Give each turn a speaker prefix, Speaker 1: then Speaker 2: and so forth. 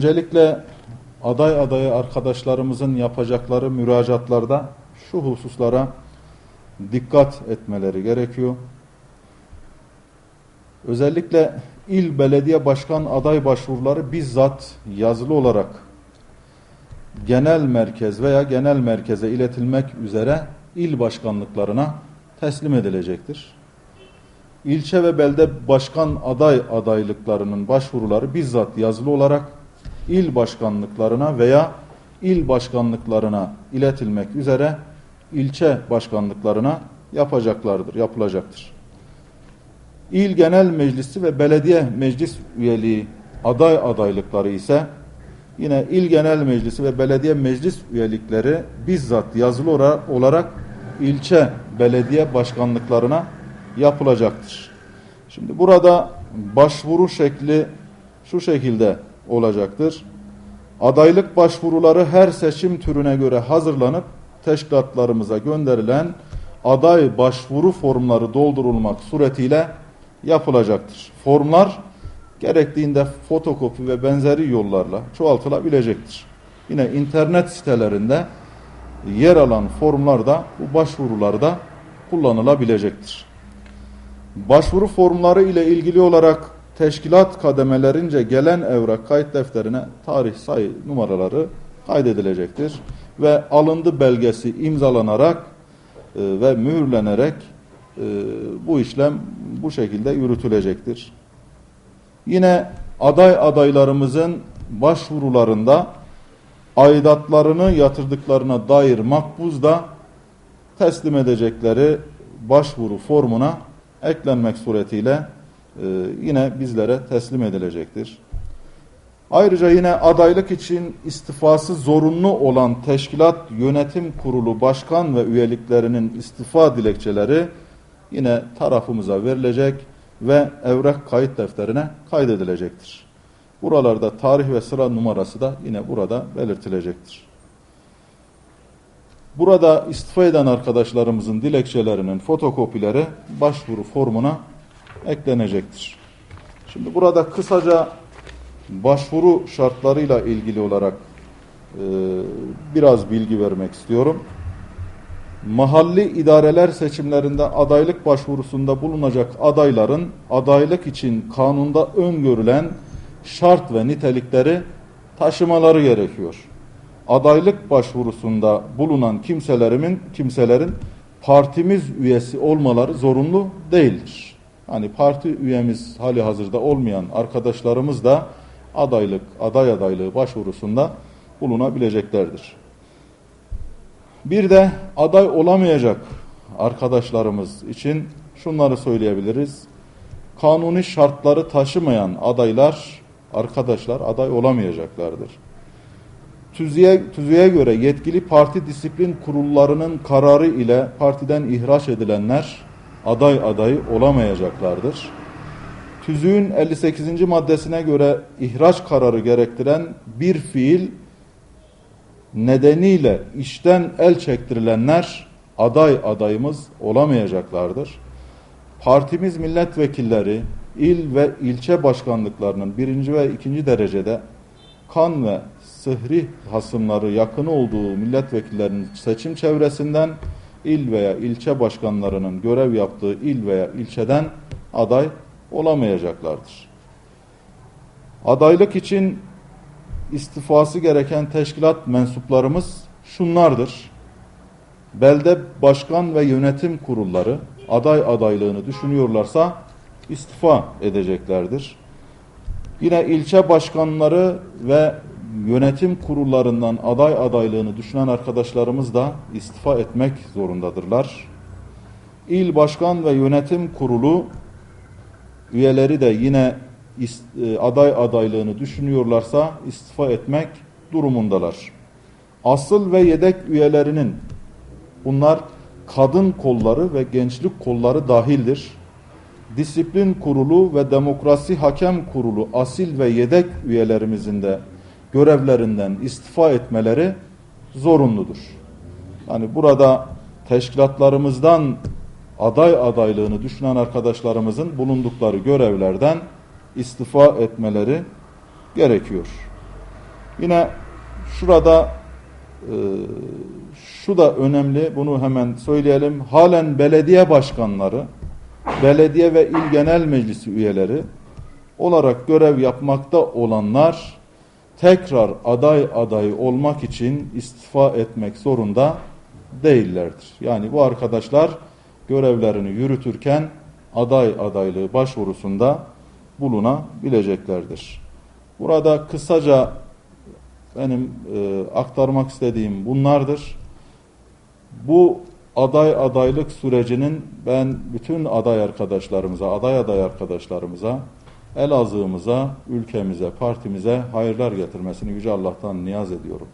Speaker 1: Öncelikle aday adayı arkadaşlarımızın yapacakları müracaatlarda şu hususlara dikkat etmeleri gerekiyor. Özellikle il belediye başkan aday başvuruları bizzat yazılı olarak genel merkez veya genel merkeze iletilmek üzere il başkanlıklarına teslim edilecektir. İlçe ve belde başkan aday adaylıklarının başvuruları bizzat yazılı olarak il başkanlıklarına veya il başkanlıklarına iletilmek üzere ilçe başkanlıklarına yapacaklardır, yapılacaktır. İl Genel Meclisi ve belediye meclis üyeliği aday adaylıkları ise yine il genel meclisi ve belediye meclis üyelikleri bizzat yazılı olarak ilçe belediye başkanlıklarına yapılacaktır. Şimdi burada başvuru şekli şu şekilde olacaktır. Adaylık başvuruları her seçim türüne göre hazırlanıp teşkilatlarımıza gönderilen aday başvuru formları doldurulmak suretiyle yapılacaktır. Formlar gerektiğinde fotokopi ve benzeri yollarla çoğaltılabilecektir. Yine internet sitelerinde yer alan formlar da bu başvurularda kullanılabilecektir. Başvuru formları ile ilgili olarak teşkilat kademelerince gelen evrak kayıt defterine tarih sayı numaraları kaydedilecektir ve alındı belgesi imzalanarak e, ve mühürlenerek e, bu işlem bu şekilde yürütülecektir. Yine aday adaylarımızın başvurularında aidatlarını yatırdıklarına dair makbuz da teslim edecekleri başvuru formuna eklenmek suretiyle yine bizlere teslim edilecektir. Ayrıca yine adaylık için istifası zorunlu olan teşkilat yönetim kurulu başkan ve üyeliklerinin istifa dilekçeleri yine tarafımıza verilecek ve evrak kayıt defterine kaydedilecektir. Buralarda tarih ve sıra numarası da yine burada belirtilecektir. Burada istifa eden arkadaşlarımızın dilekçelerinin fotokopileri başvuru formuna eklenecektir. Şimdi burada kısaca başvuru şartlarıyla ilgili olarak e, biraz bilgi vermek istiyorum. Mahalli idareler seçimlerinde adaylık başvurusunda bulunacak adayların adaylık için kanunda öngörülen şart ve nitelikleri taşımaları gerekiyor. Adaylık başvurusunda bulunan kimselerimin kimselerin partimiz üyesi olmaları zorunlu değildir. Hani parti üyemiz hali hazırda olmayan arkadaşlarımız da adaylık, aday adaylığı başvurusunda bulunabileceklerdir. Bir de aday olamayacak arkadaşlarımız için şunları söyleyebiliriz. Kanuni şartları taşımayan adaylar, arkadaşlar aday olamayacaklardır. Tüzüğe, tüzüğe göre yetkili parti disiplin kurullarının kararı ile partiden ihraç edilenler aday adayı olamayacaklardır. Tüzüğün 58. maddesine göre ihraç kararı gerektiren bir fiil nedeniyle işten el çektirilenler aday adayımız olamayacaklardır. Partimiz milletvekilleri, il ve ilçe başkanlıklarının birinci ve ikinci derecede kan ve sıhri hasımları yakın olduğu milletvekillerinin seçim çevresinden il veya ilçe başkanlarının görev yaptığı il veya ilçeden aday olamayacaklardır. Adaylık için istifası gereken teşkilat mensuplarımız şunlardır. Belde başkan ve yönetim kurulları aday adaylığını düşünüyorlarsa istifa edeceklerdir. Yine ilçe başkanları ve yönetim kurullarından aday adaylığını düşünen arkadaşlarımız da istifa etmek zorundadırlar. İl başkan ve yönetim kurulu üyeleri de yine e, aday adaylığını düşünüyorlarsa istifa etmek durumundalar. Asıl ve yedek üyelerinin bunlar kadın kolları ve gençlik kolları dahildir. Disiplin kurulu ve demokrasi hakem kurulu asil ve yedek üyelerimizin de görevlerinden istifa etmeleri zorunludur. Yani burada teşkilatlarımızdan aday adaylığını düşünen arkadaşlarımızın bulundukları görevlerden istifa etmeleri gerekiyor. Yine şurada e, şu da önemli, bunu hemen söyleyelim. Halen belediye başkanları, belediye ve il genel meclisi üyeleri olarak görev yapmakta olanlar tekrar aday adayı olmak için istifa etmek zorunda değillerdir. Yani bu arkadaşlar görevlerini yürütürken aday adaylığı başvurusunda bulunabileceklerdir. Burada kısaca benim e, aktarmak istediğim bunlardır. Bu aday adaylık sürecinin ben bütün aday arkadaşlarımıza, aday aday arkadaşlarımıza, Elazığ'ımıza, ülkemize, partimize hayırlar getirmesini Yüce Allah'tan niyaz ediyorum.